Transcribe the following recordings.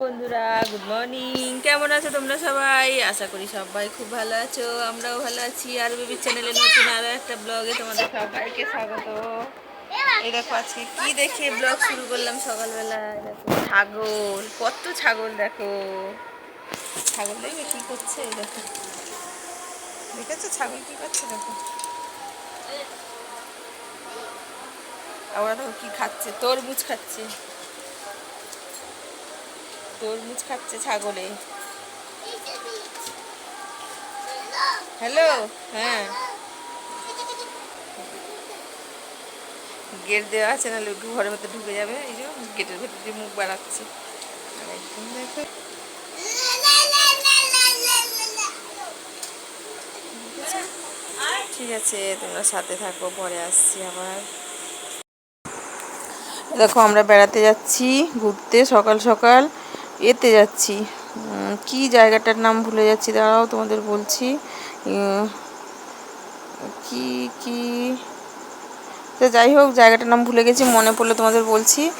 বন্ধুরা good morning কেমন আছো তোমরা সবাই? আশা করি সবাই খুব ভালো আছো, আমরাও ভালো আছি। আর বেবি চ্যানেলে নতুন আরও একটা ব্লগে তোমাদের সবাইকে স্বাগত। এই দেখো আজকে কি দেখে ব্লগ শুরু করলাম সকালবেলা। দেখো, ছাগল, কত ছাগল দেখো। ছাগল দেখবে কি করছে? দেখো। দেখেছ ছাগল কি করছে? দেখো। ওরা দেখো কি খাচ্ছে, তরমুজ খাচ্ছে। তরমুজ খাচ্ছে ছাগলে। হ্যালো? হ্যাঁ। গেট দেওয়া আছে, নাহলে একটু ঘরের ভেতরে ঢুকে যাবে। এই যে গেটের ভেতর দিয়ে মুখ বাড়াচ্ছে। একদম দেখো। ঠিক আছে, তোমরা সাথে থাকো, পরে আসছি আবার। দেখো, আমরা বেড়াতে যাচ্ছি, ঘুরতে সকাল সকাল। এতে যাচ্ছি। কি জায়গাটার নাম ভুলে যাচ্ছি? দাঁড়াও, তোমাদের বলছি। কি কি? তো যাই হোক, জায়গাটার নাম ভুলে গেছি, মনে পড়লে তোমাদের বলছি।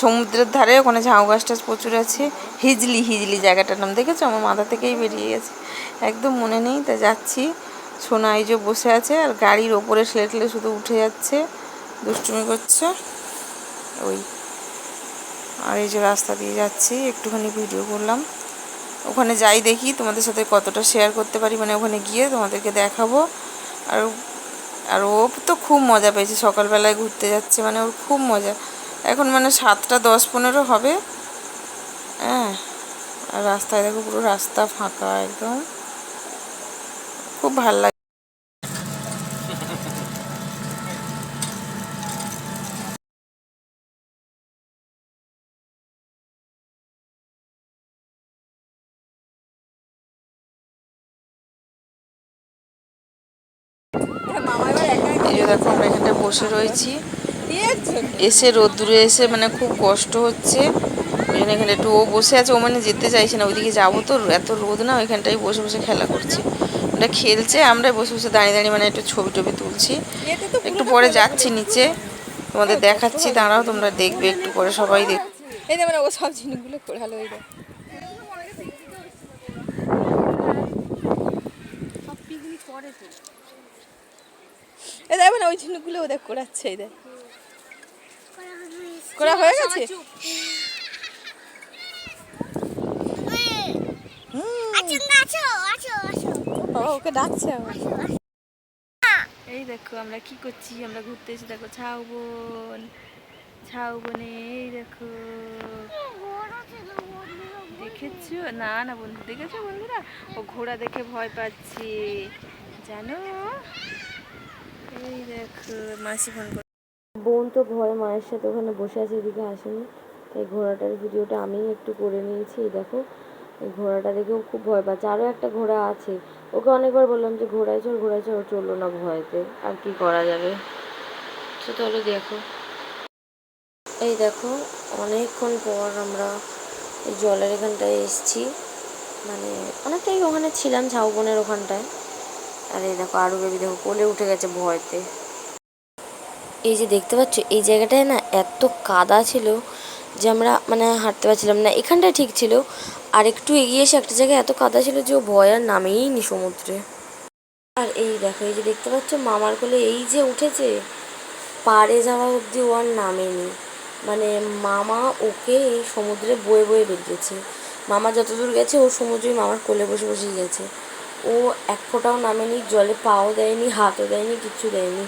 সমুদ্রের ধারে, ওখানে ঝাউ গাছ টাছ প্রচুর আছে। হিজলি হিজলি জায়গাটার নাম দেখেছ? আমার মাথা থেকেই বেরিয়ে গেছে। একদম মনে নেই, তা যাচ্ছি। সোনা এই যে বসে আছে, আর গাড়ির ওপরে স্লেটলে শুধু উঠে যাচ্ছে। দুষ্টুমি করছে। ওই। আর এই যে রাস্তা দিয়ে যাচ্ছি, একটুখানি ভিডিও করলাম। ওখানে যাই দেখি তোমাদের সাথে কতটা শেয়ার করতে পারি মানে ওখানে গিয়ে তোমাদেরকে দেখাবো। আর আর ও তো খুব মজা পেয়েছে, সকালবেলায় ঘুরতে যাচ্ছে মানে ওর খুব মজা। এখন মানে সাতটা দশ পনেরো হবে। হ্যাঁ আর রাস্তায় দেখো পুরো রাস্তা ফাঁকা একদম। খুব ভালো লাগে দেখো আমরা এখানটা বসে রয়েছি। এসে রোদ্দুরে এসে মানে খুব কষ্ট হচ্ছে। ওই এখানে একটু ও বসে আছে ও মানে যেতে চাইছে না। ওইদিকে যাব তো এত রোদ না ওইখানটাই বসে বসে খেলা করছে। ওটা খেলছে আমরা বসে বসে দাঁড়িয়ে দাঁড়িয়ে মানে একটু ছবি টবি তুলছি। একটু পরে যাচ্ছি নিচে তোমাদের দেখাচ্ছি দাঁড়াও তোমরা দেখবে একটু পরে সবাই দেখ এই দেখো না ও সব জিনিসগুলো করে হলো এই দেখ এই দেখো না ওই ঝিনুকগুলো ও দেখ করাচ্ছে এই দেখ করা হয়ে গেছে? ও ওকে ডাকছে এই দেখো আমরা কি করছি? আমরা ঘুরতে এসে দেখো ছাউবন ছাউবনে এই দেখো। দেখেছ? না না বন্ধু দেখেছ বন্ধুরা? ও ঘোড়া দেখে ভয় পাচ্ছে। জানো? বোন তো ভয় মায়ের সাথে ওখানে বসে আছে, এদিকে আসেনি। তাই ঘোড়াটার ভিডিওটা আমি একটু করে নিয়েছি দেখো। এই ঘোড়াটা দেখেও খুব ভয় পাচ্ছে। আরও একটা ঘোড়া আছে। ওকে অনেকবার বললাম যে, ঘোড়ায় চল ঘোড়ায় চল চলল না ভয়তে। আর কি করা যাবে? তো চলো দেখো। এই দেখো, অনেকক্ষণ পর আমরা জলের এখানটায় এসছি। মানে অনেকটাই ওখানে ছিলাম ঝাউবনের ওখানটায়। আর এই দেখো আরও বেবি দেখো, কোলে উঠে গেছে ভয়তে। এই যে দেখতে পাচ্ছ, এই জায়গাটায় না এত কাদা ছিল যে আমরা মানে হাঁটতে পারছিলাম না। এখানটায় ঠিক ছিল, আর একটু এগিয়ে এসে একটা জায়গায় এত কাদা ছিল যে ও ভয় আর নামেই নি সমুদ্রে। আর এই দেখো, এই যে দেখতে পাচ্ছ, মামার কোলে এই যে উঠেছে পাড়ে যাওয়া অবধি ও আর নামেনি। মানে মামা ওকে এই সমুদ্রে বয়ে বয়ে বেরিয়েছে। মামা যতদূর গেছে, ও সমুদ্রে মামার কোলে বসে বসেই গেছে। ও এক ফোঁটাও নামেনি, জলে পাও দেয়নি, হাতও দেয়নি, কিচ্ছু দেয়নি।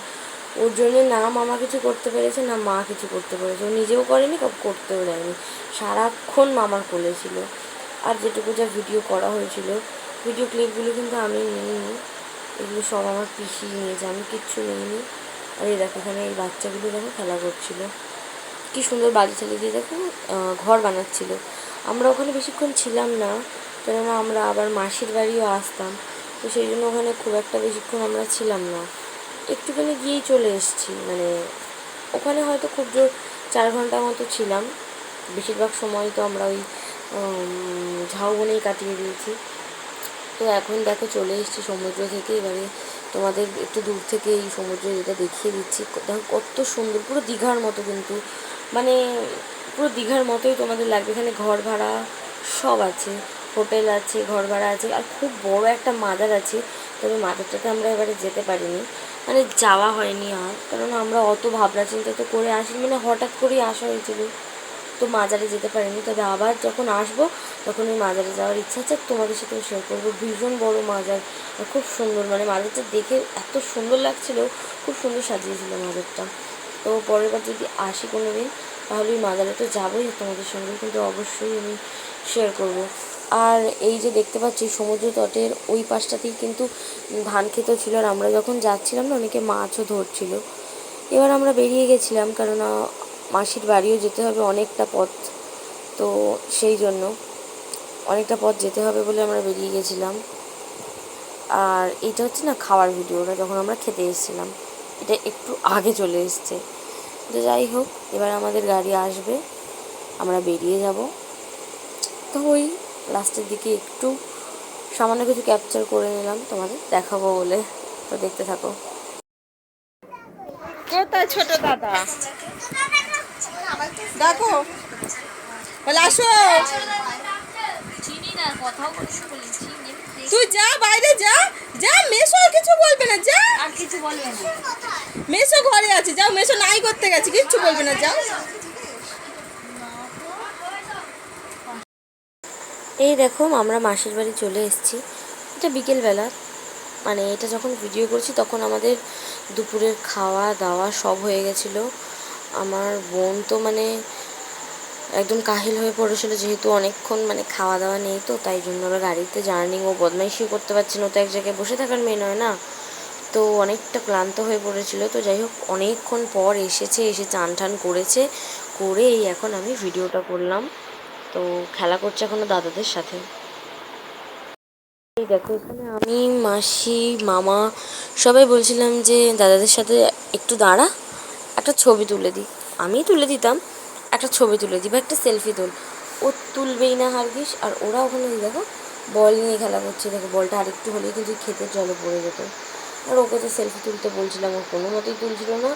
ওর জন্য না মামা কিছু করতে পেরেছে, না মা কিছু করতে পেরেছে। ও নিজেও করেনি করতেও দেয়নি। সারাক্ষণ মামার কোলে ছিল। আর যেটুকু যা ভিডিও করা হয়েছিল ভিডিও ক্লিপগুলো কিন্তু আমি নিইনি। এগুলো সব আমার পিসি নিয়েছে, আমি কিচ্ছু নিইনি। আর এই দেখো এখানে এই বাচ্চাগুলো দেখো খেলা করছিল। কি সুন্দর বাড়ি ছেলে দিয়ে দেখো ঘর বানাচ্ছিল। আমরা ওখানে বেশিক্ষণ ছিলাম না। কেননা আমরা আবার মাসির বাড়িও আসতাম। তো সেই জন্য ওখানে খুব একটা বেশিক্ষণ আমরা ছিলাম না। একটুখানি গিয়েই চলে এসেছি। মানে ওখানে হয়তো খুব জোর চার ঘণ্টা মতো ছিলাম। বেশিরভাগ সময় তো আমরা ওই ঝাউবনেই কাটিয়ে দিয়েছি। তো এখন দেখো চলে এসেছি সমুদ্র থেকে। এবারে তোমাদের একটু দূর থেকে এই সমুদ্র যেটা দেখিয়ে দিচ্ছি। দেখো কত সুন্দর, পুরো দীঘার মতো কিন্তু। মানে পুরো দীঘার মতোই তোমাদের লাগবে। এখানে ঘর ভাড়া সব আছে। হোটেল আছে ঘর ভাড়া আছে আর খুব বড় একটা মাদার আছে, তবে মাদারটাতে আমরা এবারে যেতে পারিনি। মানে যাওয়া হয়নি আর, কারণ আমরা অত ভাবনা চিন্তা তো করে আসিনি মানে হঠাৎ করেই আসা হয়েছিল। তো মাজারে যেতে পারিনি, তবে আবার যখন আসব, তখন ওই মাজারে যাওয়ার ইচ্ছা আছে তোমাদের সাথেও শেয়ার করব। ভীষণ বড় মাজার খুব সুন্দর মানে মাজারটা দেখে এত সুন্দর লাগছিল, খুব সুন্দর সাজিয়েছিল মাজারটা। তো পরের বার যদি আসি কোনো দিন তাহলে ওই মাজারে তো যাবোই, তোমাদের সঙ্গে কিন্তু অবশ্যই আমি শেয়ার করব। আর এই যে দেখতে পাচ্ছি সমুদ্র তটের ওই পাশটাতেই কিন্তু ধান খেতেও ছিল, আর আমরা যখন যাচ্ছিলাম না, অনেকে মাছও ধরছিল। এবার আমরা বেরিয়ে গেছিলাম, কেননা মাসির বাড়িও যেতে হবে অনেকটা পথ। তো সেই জন্য অনেকটা পথ যেতে হবে বলে আমরা বেরিয়ে গেছিলাম। আর এটা হচ্ছে না খাওয়ার ভিডিওটা যখন আমরা খেতে এসেছিলাম, এটা একটু আগে চলে এসছে। তো যাই হোক, এবার আমাদের গাড়ি আসবে, আমরা বেরিয়ে যাব। তো ওই লাস্টের দিকে একটু সামান্য কিছু ক্যাপচার করে নিলাম তোমাদের দেখাবো বলে। তো দেখতে থাকো। কোথায় ছোট দাদা? দেখো। বলে আসো। তুই যা বাইরে যা। যা মেশো আর কিছু বলবে না যা। আর কিছু বলবে না। মেশো ঘরে আছে যাও মেসো নাই করতে গেছে কিচ্ছু বলবে না যাও। এই দেখো, আমরা মাসির বাড়ি চলে এসেছি। এটা বিকেলবেলা। মানে এটা যখন ভিডিও করছি, তখন আমাদের দুপুরের খাওয়া দাওয়া সব হয়ে গেছিল। আমার বোন তো মানে একদম কাহিল হয়ে পড়েছিল, যেহেতু অনেকক্ষণ মানে খাওয়া দাওয়া নেই তো, তাই জন্য ওরা গাড়িতে জার্নি ও বদমাইশিও করতে পারছে না। তো এক জায়গায় বসে থাকার মেয়ে নয় না? তো অনেকটা ক্লান্ত হয়ে পড়েছিল। তো যাই হোক, অনেকক্ষণ পর এসেছে, এসে চান টান করেছে করে এই এখন আমি ভিডিওটা করলাম। তো খেলা করছে এখনও দাদাদের সাথে। দেখো, এখানে আমি, মাসি, মামা সবাই বলছিলাম যে দাদাদের সাথে একটু দাঁড়া, একটা ছবি তুলে দিই আমিই তুলে দিতাম, একটা ছবি তুলে দিই বা একটা সেলফি তুল। ও তুলবেই না হারগিস, আর ওরা ওখানে দেখো, বল নিয়ে খেলা করছে। দেখো, বলটা আরেকটু হলেই কিন্তু খেতে জলে পড়ে যেত। আর ওকে তো সেলফি তুলতে বলছিলাম, ও কোনো মতেই তুলছিল না।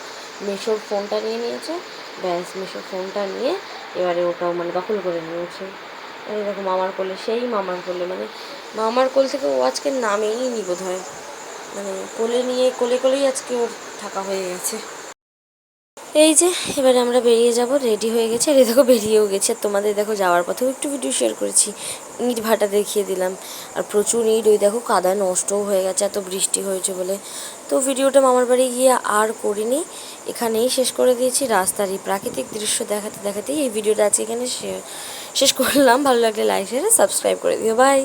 মেশোর ফোনটা নিয়ে নিয়েছে। ব্যাস, মেশোর ফোনটা নিয়ে এবারে ওটাও মানে দখল করে নিয়েছে। এরকম মামার কোলে, সেই মামার কোলে মানে মামার কোল থেকে ও আজকে নামেই নি বোধ হয় মানে কোলে নিয়ে, কোলে, কোলেই আজকে ওর থাকা হয়ে গেছে। এই যে, এবারে আমরা বেরিয়ে যাব রেডি হয়ে গেছে। এই দেখো, বেরিয়েও গেছে। তোমাদের দেখো, যাওয়ার পথেও একটু ভিডিও শেয়ার করেছি। ইট ভাটা দেখিয়ে দিলাম। আর প্রচুর ইট, ওই দেখো, কাদা নষ্টও হয়ে গেছে, এত বৃষ্টি হয়েছে বলে। তো ভিডিওটা মামার বাড়ি গিয়ে আর করিনি। এখানেই শেষ করে দিয়েছি। রাস্তার এই প্রাকৃতিক দৃশ্য দেখাতে দেখাতেই এই ভিডিওটা আজকে এখানে শেষ করলাম। ভালো লাগলে লাইক শেয়ার সাবস্ক্রাইব করে দিও। বাই